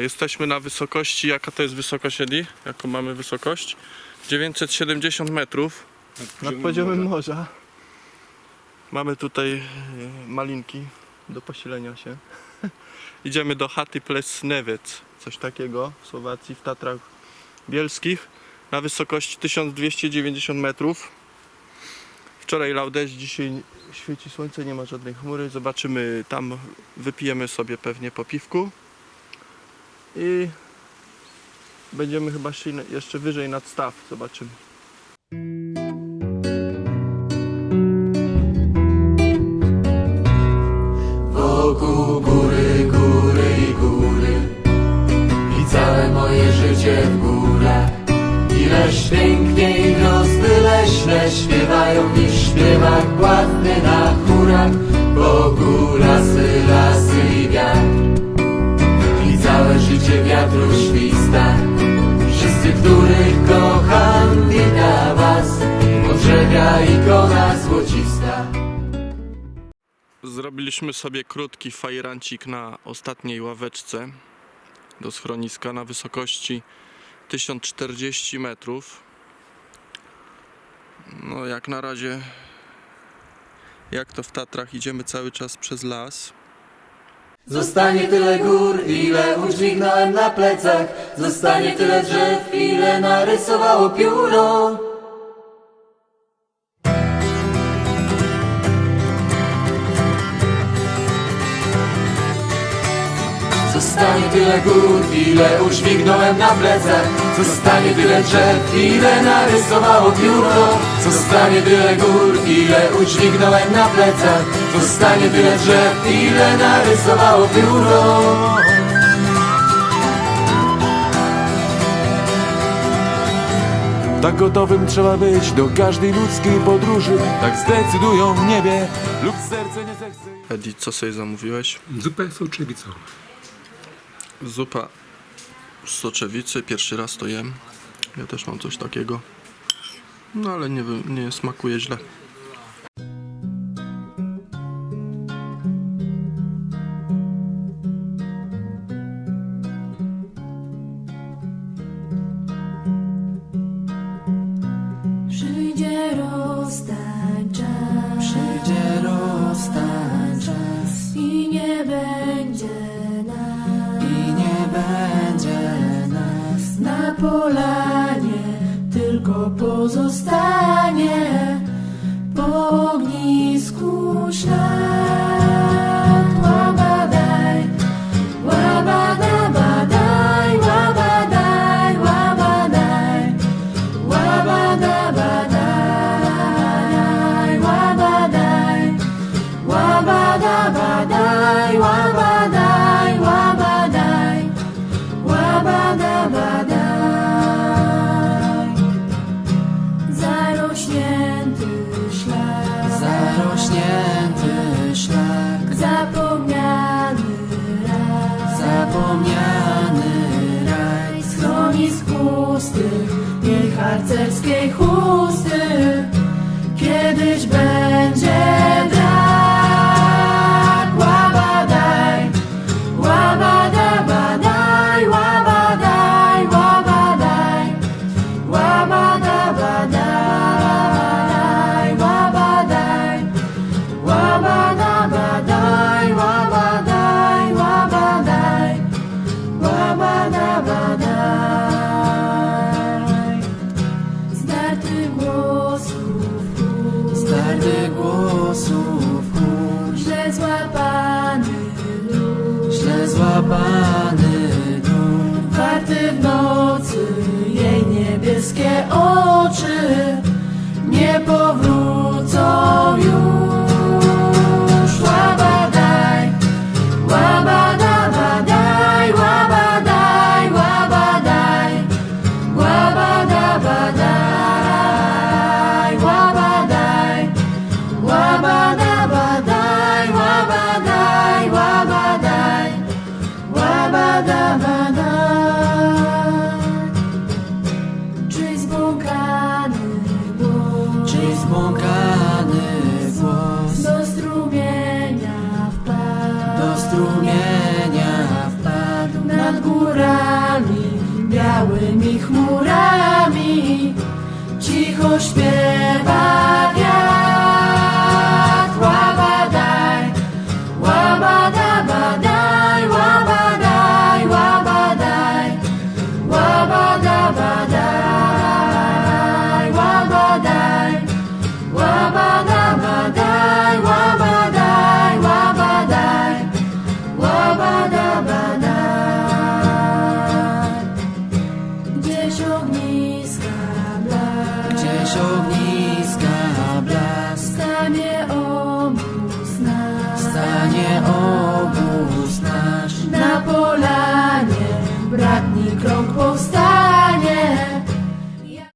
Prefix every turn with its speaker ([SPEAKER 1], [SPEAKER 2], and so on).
[SPEAKER 1] Jesteśmy na wysokości, jaka to jest wysokość Edi? Jaką mamy wysokość? 970 metrów nad poziomem morza. Mamy tutaj e, malinki do posilenia się. Idziemy do chaty Plesnewec, coś takiego w Słowacji, w Tatrach Bielskich, na wysokości 1290 metrów. Wczoraj lał deszcz, dzisiaj świeci słońce, nie ma żadnej chmury. Zobaczymy tam, wypijemy sobie pewnie po piwku. I będziemy chyba szli jeszcze wyżej nad staw, zobaczymy.
[SPEAKER 2] Wokół góry, góry i góry I całe moje życie w górach Ileż piękniej gwiazdy leśne Śpiewają niż śpiewak ładny na chórach lasy, lasy
[SPEAKER 1] Zrobiliśmy sobie krótki fajrancik na ostatniej ławeczce do schroniska na wysokości 1040 metrów. No jak na razie, jak to w Tatrach, idziemy cały czas przez las.
[SPEAKER 2] Zostanie tyle gór, ile udźwignąłem na plecach Zostanie tyle drzew, ile narysowało pióro Zostanie tyle gór, ile udźwignąłem na plecach Zostanie tyle drzew, ile narysowało pióro Zostanie tyle gór, ile udźwignąłem na plecach Zostanie tyle drzew, ile narysowało pióro
[SPEAKER 3] Tak gotowym trzeba być do każdej ludzkiej podróży. Tak zdecydują w niebie lub serce nie zechce.
[SPEAKER 1] Edi, co sobie zamówiłeś?
[SPEAKER 4] Zupę soczewicą.
[SPEAKER 1] Zupa z soczewicy, pierwszy raz to jem. Ja też mam coś takiego. No ale nie, nie smakuje źle.
[SPEAKER 5] Pozostanie po ognisku ślad. Zarośnięty szlak. Zapomniany raj,
[SPEAKER 2] Zapomniany raj.
[SPEAKER 5] Schronisk pustych i harcerskiej chusty, głosów chór. Źle złapany lód,
[SPEAKER 2] Źle złapany dół
[SPEAKER 5] warty w nocy jej niebieskie oczy nie powrócą już. любовь stanie obóz
[SPEAKER 2] nasz. Stanie obóz